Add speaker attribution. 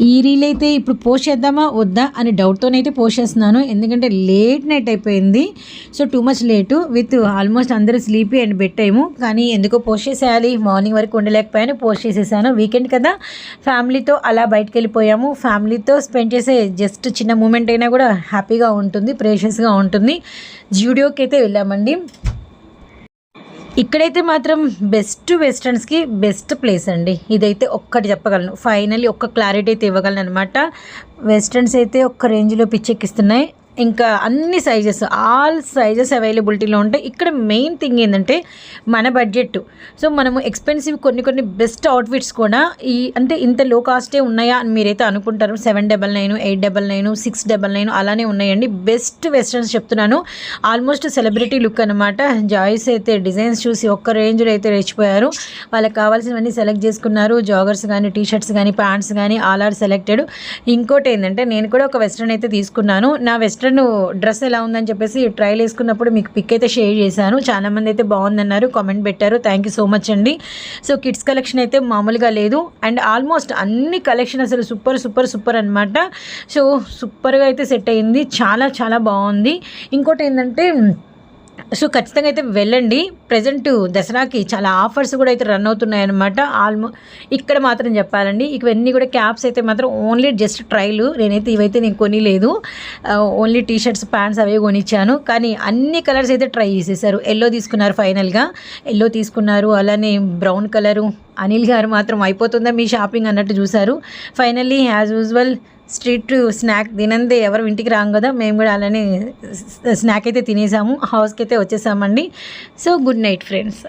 Speaker 1: ఈ రీల్ అయితే ఇప్పుడు పోస్ట్ చేద్దామా? వద్దా? అని డౌట్తోనైతే పోస్ట్ చేస్తున్నాను. ఎందుకంటే లేట్ నైట్ అయిపోయింది. So too much late with almost అందరూ స్లీపీ అండ్ పెట్టాము కానీ ఎందుకో పోస్ట్ చేసేయాలి. మార్నింగ్ వరకు ఉండలేకపోయాను. పోస్ట్ చేసేసాను. వీకెండ్ కదా. ఫ్యామిలీతో అలా బయటకు వెళ్ళిపోయాము ఫ్యామిలీతో స్పెండ్ చేసే జస్ట్ చిన్న మూమెంట్ అయినా కూడా హ్యాపీగా ఉంటుంది. ప్రేషియస్గా ఉంటుంది. జూడియోకి అయితే వెళ్ళామండి. ఇక్కడైతే మాత్రం బెస్ట్ వెస్టర్న్స్కి బెస్ట్ ప్లేస్ అండి. ఇదైతే ఒక్కటి చెప్పగలను. ఫైనల్లీ ఒక్క క్లారిటీ అయితే ఇవ్వగలను అనమాట వెస్టర్న్స్ అయితే ఒక్క రేంజ్లో పిచ్చెక్కిస్తున్నాయి. ఇంకా అన్ని సైజెస్ ఆల్ సైజెస్ అవైలబిలిటీలో ఉంటాయి. ఇక్కడ మెయిన్ థింగ్ ఏంటంటే మన బడ్జెట్ సో మనము ఎక్స్పెన్సివ్ కొన్ని కొన్ని బెస్ట్ అవుట్ఫిట్స్ కూడా ఈ అంటే ఇంత లో కాస్టే ఉన్నాయా అని మీరైతే అనుకుంటారు. Seven double nine eight double nine six double nine అలానే ఉన్నాయండి. బెస్ట్ వెస్ట్రన్స్ చెప్తున్నాను. ఆల్మోస్ట్ సెలబ్రిటీ లుక్ అనమాట జాయిస్ అయితే డిజైన్స్ చూసి ఒక్క రేంజ్లో అయితే రెచ్చిపోయారు. వాళ్ళకి కావాల్సినవన్నీ సెలెక్ట్ చేసుకున్నారు. జాగర్స్ కానీ టీ షర్ట్స్ కానీ ప్యాంట్స్ కానీ ఆల్ ఆర్ సెలెక్టెడ్ ఇంకోటి ఏంటంటే నేను కూడా ఒక వెస్ట్రన్ అయితే తీసుకున్నాను. నా వెస్ట్రన్ డ్రెస్ ఎలా ఉందని చెప్పేసి ట్రయల్ వేసుకున్నప్పుడు మీకు పిక్ అయితే షేర్ చేశాను. చాలా మంది అయితే బాగుందన్నారు కామెంట్ పెట్టారు. థ్యాంక్ యూ సో మచ్ అండి. సో కిడ్స్ కలెక్షన్ అయితే మామూలుగా లేదు. అండ్ ఆల్మోస్ట్ అన్ని కలెక్షన్ అసలు సూపర్ సూపర్ సూపర్ అనమాట సో సూపర్గా అయితే సెట్ అయింది. చాలా చాలా బాగుంది. ఇంకోటి ఏంటంటే సో ఖచ్చితంగా అయితే వెళ్ళండి. ప్రజెంట్ దసరాకి చాలా ఆఫర్స్ కూడా అయితే రన్ అవుతున్నాయి అనమాట ఆల్మో ఇక్కడ మాత్రం చెప్పాలండి. ఇవన్నీ కూడా క్యాప్స్ అయితే మాత్రం ఓన్లీ జస్ట్ ట్రైలు నేనైతే ఇవైతే నేను కొనిలేదు. ఓన్లీ టీ షర్ట్స్ ప్యాంట్స్ అవే కొనిచ్చాను. కానీ అన్ని కలర్స్ అయితే ట్రై చేసేసారు. ఎల్లో తీసుకున్నారు ఫైనల్గా ఎల్లో తీసుకున్నారు. అలానే బ్రౌన్ కలరు అనిల్ గారు మాత్రం అయిపోతుందా మీ షాపింగ్ అన్నట్టు చూశారు. Finally as usual street snack తినందే ఎవరు ఇంటికి రాం కదా మేము కూడా అలానే స్నాక్ అయితే తినేసాము హౌస్కి అయితే వచ్చేసామండి. So good night friends